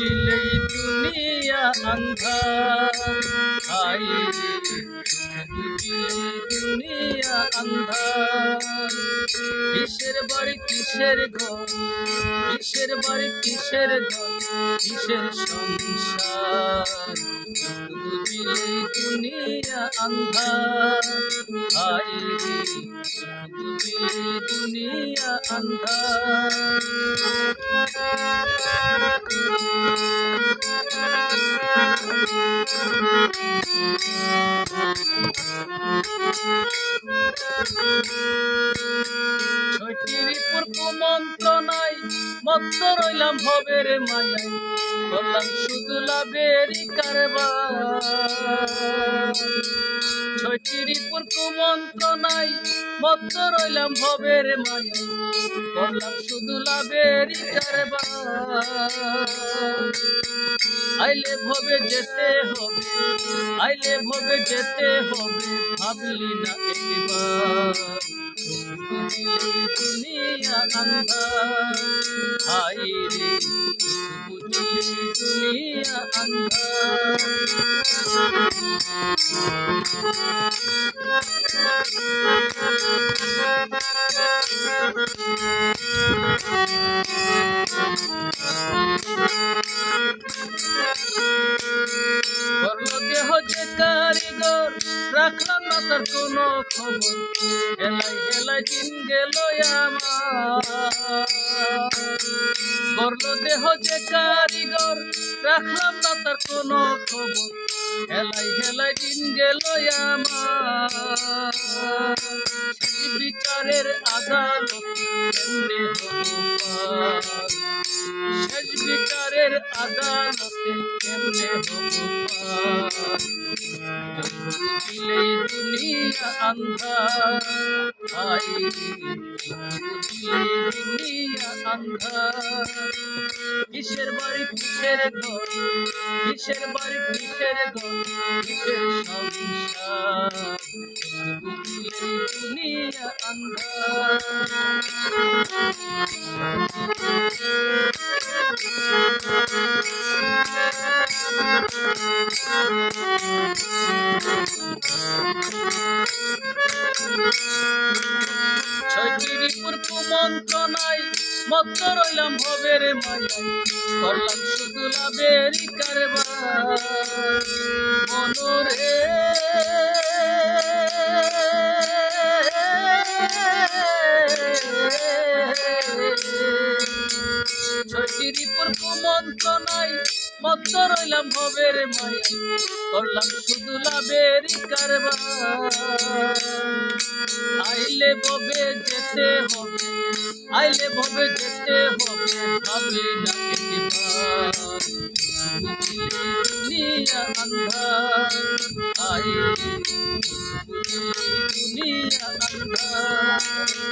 বুঝিলে দুনিয়া আন্ধার বুঝিলে দুনিয়া আন্ধার কিসের বাড়ি কিসের ঘর কিসের বাড়ি কিসের ঘর কিসের সংসার দুনিয়া আন্ধার আই দুনিয়া আন্ধার Thank you. ছয়টির কুমন্ত্রণায় মত্ত রইলাম ভবের মায়ায়। করলাম শুধু লাভেরই কারবার। ছয়টির কুমন্ত্রণায় মত্ত রইলাম ভবের মায়ায়। করলাম শুধু লাভেরই কারবার। আইলে ভবে যেতে হবে। আইলে ভবে যেতে হবে ভাবলি না একবার। দুনিয়া আন্ধার। রাখলাম না তার কোনো খবর। হেলাই হেলাই দিন গেল আমার। করল দেহ যে কারিগর, রাখলাম না তার কোনো খবর। হেলাই হেলাই দিন গেল আমার। বিচারের আদালত? শেষ বিচারের আদালতে কেমনে আন্ধার বুঝিলেই দুনিয়া আন্ধার। কিসের বাড়ি, কিসের ঘর? কিসের বাড়ি দুনিয়া ছয়টিরিপুর কুমন্ত্রণায় মত্ত রইলাম ভবের মায়ায়। করলাম শুধু লাভেরই কারবার। মনরে। ছয়টিরিপুর কুমন্ত্রণায় মত্ত রইলাম ভবের মায়ায়। করলাম শুধু লাভেরই কারবার। আইলে ভবে যেতে হবে, আইলে ভবে যেতে হবে ভাবে ডাকে দুনিয়া আন্ধার আই দুনিয়া আন্ধার